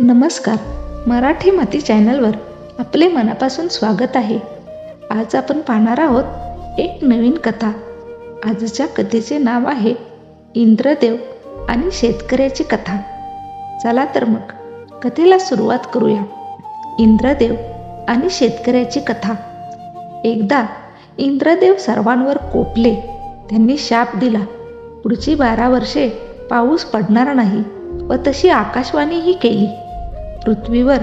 नमस्कार. मराठी माती चॅनलवर आपले मनापासून स्वागत आहे. आज आपण पाहणार आहोत एक नवीन कथा. आजच्या कथेचे नाव आहे इंद्रदेव आणि शेतकऱ्याची कथा. चला तर मग कथेला सुरुवात करूया. इंद्रदेव आणि शेतकऱ्याची कथा. एकदा इंद्रदेव सर्वांवर कोपले. त्यांनी शाप दिला. पुढची बारा वर्षे पाऊस पडणार नाही व तशी आकाशवाणीही केली. पृथ्वीवर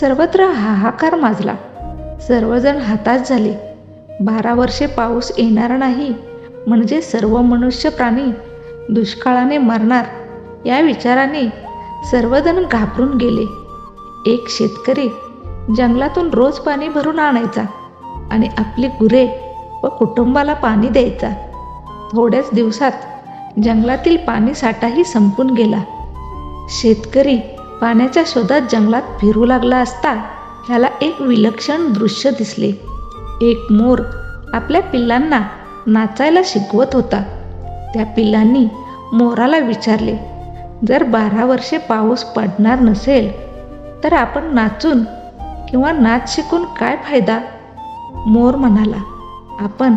सर्वत्र हाहाकार माजला. सर्वजण हाताश झाले. बारा वर्षे पाऊस येणार नाही म्हणजे सर्व मनुष्य प्राणी दुष्काळाने मरणार या विचाराने सर्वजण घाबरून गेले. एक शेतकरी जंगलातून रोज पाणी भरून आणायचा आणि आपली गुरे व कुटुंबाला पाणी द्यायचा. थोड्याच दिवसात जंगलातील पाणी साठाही संपून गेला. शेतकरी पाण्याच्या शोधात जंगलात फिरू लागला असता त्याला एक विलक्षण दृश्य दिसले. एक मोर आपल्या पिल्लांना नाचायला शिकवत होता. त्या पिल्लांनी मोराला विचारले जर बारा वर्षे पाऊस पडणार नसेल तर आपण नाचून किंवा नाच शिकून काय फायदा? मोर म्हणाला आपण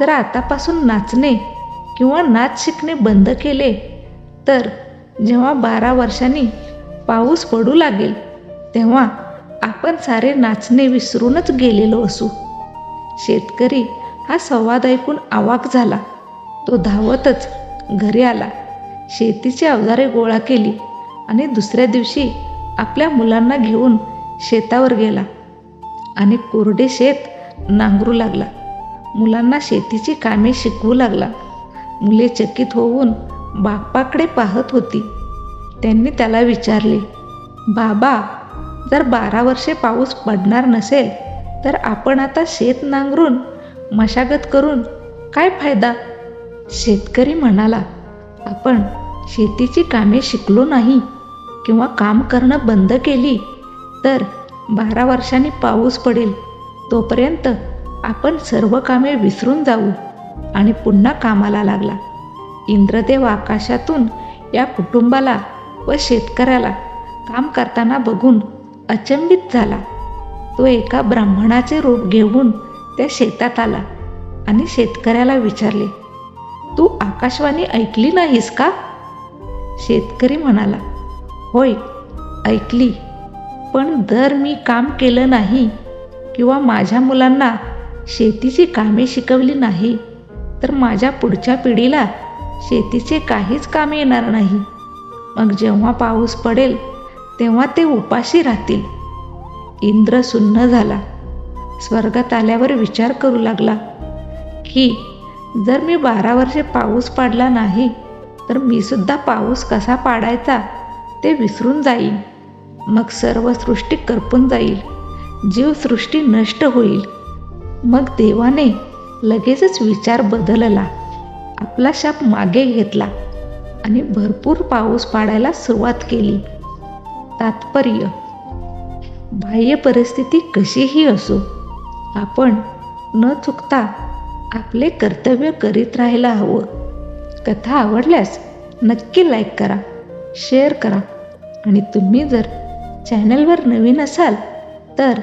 जर आतापासून नाचणे किंवा नाच शिकणे बंद केले तर जेव्हा बारा वर्षांनी पाऊस पडू लागेल तेव्हा आपण सारे नाचणे विसरूनच गेलेलो असू. शेतकरी हा संवाद ऐकून आवाक झाला. तो धावतच घरी आला. शेतीची अवजारे गोळा केली आणि दुसऱ्या दिवशी आपल्या मुलांना घेऊन शेतावर गेला. आणि कोरडे शेत नांगरू लागला. मुलांना शेतीची कामे शिकवू लागला. मुले चकित होऊन बाप्पाकडे पाहत होती. त्यांनी त्याला विचारले बाबा जर बारा वर्षे पाऊस पडणार नसेल तर आपण आता शेत नांगरून मशागत करून काय फायदा? शेतकरी म्हणाला आपण शेतीची कामे शिकलो नाही किंवा काम करणं बंद केली तर बारा वर्षांनी पाऊस पडेल तोपर्यंत आपण सर्व कामे विसरून जाऊ. आणि पुन्हा कामाला लागला. इंद्रदेव आकाशातून या कुटुंबाला व शेतकऱ्याला काम करताना बघून अचंबित झाला. तो एका ब्राह्मणाचे रूप घेऊन त्या शेतात आला आणि शेतकऱ्याला विचारले तू आकाशवाणी ऐकली नाहीस का? शेतकरी म्हणाला होय ऐकली पण जर मी काम केलं नाही किंवा माझ्या मुलांना शेतीची कामे शिकवली नाही तर माझ्या पुढच्या पिढीला शेतीचे काहीच काम येणार नाही. मग जेव्हा पाऊस पडेल तेव्हा ते उपाशी राहतील. इंद्र सुन्न झाला. स्वर्गात आल्यावर विचार करू लागला की जर मी बारा वर्षे पाऊस पाडला नाही तर मी सुद्धा पाऊस कसा पाडायचा ते विसरून जाईल मग सर्व सृष्टी करपून जाईल. जीवसृष्टी नष्ट होईल. मग देवाने लगेचच विचार बदलला. आपला शाप मागे घेतला. आणि भरपूर पाऊस पाडायला सुरुवात केली. तात्पर्य बाह्य परिस्थिती कशीही असो आपण न चुकता आपले कर्तव्य करीत राहायला हवं. कथा आवडल्यास नक्की लाईक करा शेअर करा आणि तुम्ही जर चॅनलवर नवीन असाल तर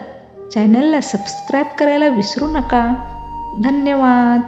चॅनलला सबस्क्राईब करायला विसरू नका. धन्यवाद!